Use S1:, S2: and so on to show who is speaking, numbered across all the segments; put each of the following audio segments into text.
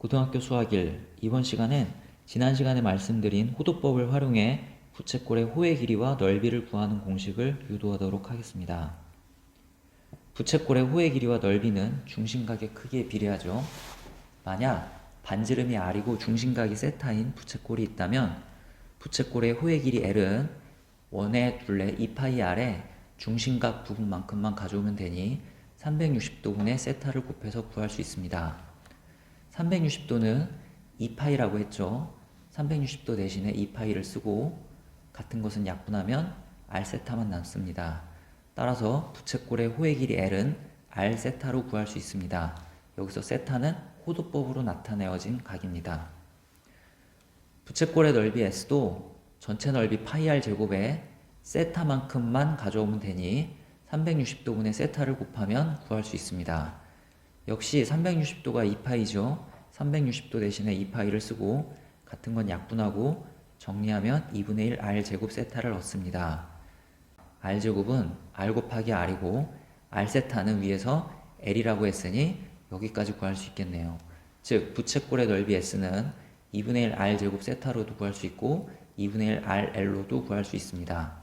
S1: 고등학교 수학 1 이번 시간엔 지난 시간에 말씀드린 호도법을 활용해 부채꼴의 호의 길이와 넓이를 구하는 공식을 유도하도록 하겠습니다. 부채꼴의 호의 길이와 넓이는 중심각의 크기에 비례하죠. 만약 반지름이 R이고 중심각이 세타인 부채꼴이 있다면 부채꼴의 호의 길이 L은 원의 둘레 2파이 R에 중심각 부분만큼만 가져오면 되니 360도분의 세타를 곱해서 구할 수 있습니다. 360도는 2파이라고 했죠. 360도 대신에 2파이를 쓰고 같은 것은 약분하면 R세타만 남습니다. 따라서 부채꼴의 호의 길이 L은 R세타로 구할 수 있습니다. 여기서 세타는 호도법으로 나타내어진 각입니다. 부채꼴의 넓이 S도 전체 넓이 파이 R 제곱에 세타만큼만 가져오면 되니 360도분의 세타를 곱하면 구할 수 있습니다. 역시 360도가 2파이죠. 360도 대신에 2파이를 쓰고 같은 건 약분하고 정리하면 2분의 1 R 제곱 세타를 얻습니다. R 제곱은 R 곱하기 R이고 R 세타는 위에서 L이라고 했으니 여기까지 구할 수 있겠네요. 즉 부채꼴의 넓이 S는 2분의 1 R 제곱 세타로도 구할 수 있고 2분의 1 RL로도 구할 수 있습니다.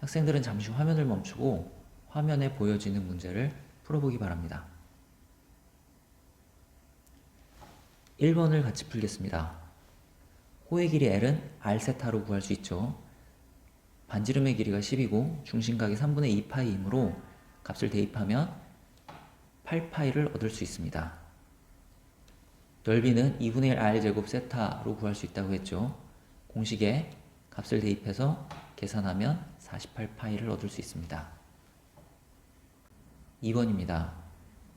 S1: 학생들은 잠시 화면을 멈추고 화면에 보여지는 문제를 풀어보기 바랍니다. 1번을 같이 풀겠습니다. 호의 길이 L은 R세타로 구할 수 있죠. 반지름의 길이가 10이고 중심각이 3분의 2파이이므로 값을 대입하면 8파이를 얻을 수 있습니다. 넓이는 2분의 1 R제곱 세타로 구할 수 있다고 했죠. 공식에 값을 대입해서 계산하면 48파이를 얻을 수 있습니다. 2번입니다.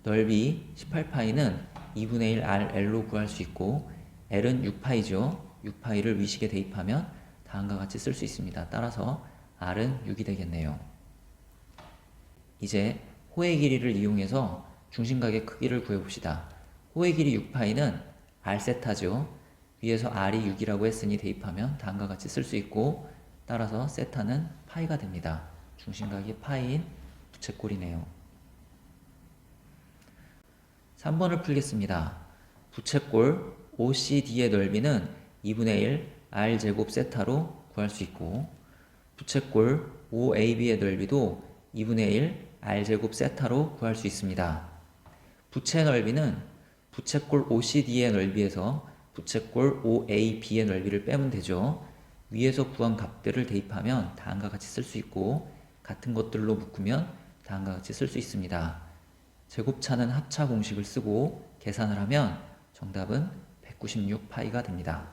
S1: 넓이 18파이는 2분의 1 RL로 구할 수 있고 L은 6파이죠. 6파이를 위식에 대입하면 다음과 같이 쓸 수 있습니다. 따라서 R은 6이 되겠네요. 이제 호의 길이를 이용해서 중심각의 크기를 구해봅시다. 호의 길이 6파이는 R세타죠. 위에서 R이 6이라고 했으니 대입하면 다음과 같이 쓸 수 있고 따라서 세타는 파이가 됩니다. 중심각이 파이인 부채꼴이네요. 3번을 풀겠습니다. 부채꼴 OCD의 넓이는 2분의 1 R제곱 세타로 구할 수 있고 부채꼴 OAB의 넓이도 2분의 1 R제곱 세타로 구할 수 있습니다. 부채 넓이는 부채꼴 OCD의 넓이에서 부채꼴 OAB의 넓이를 빼면 되죠. 위에서 구한 값들을 대입하면 다음과 같이 쓸 수 있고 같은 것들로 묶으면 다음과 같이 쓸 수 있습니다. 제곱차는 합차 공식을 쓰고 계산을 하면 정답은 196파이가 됩니다.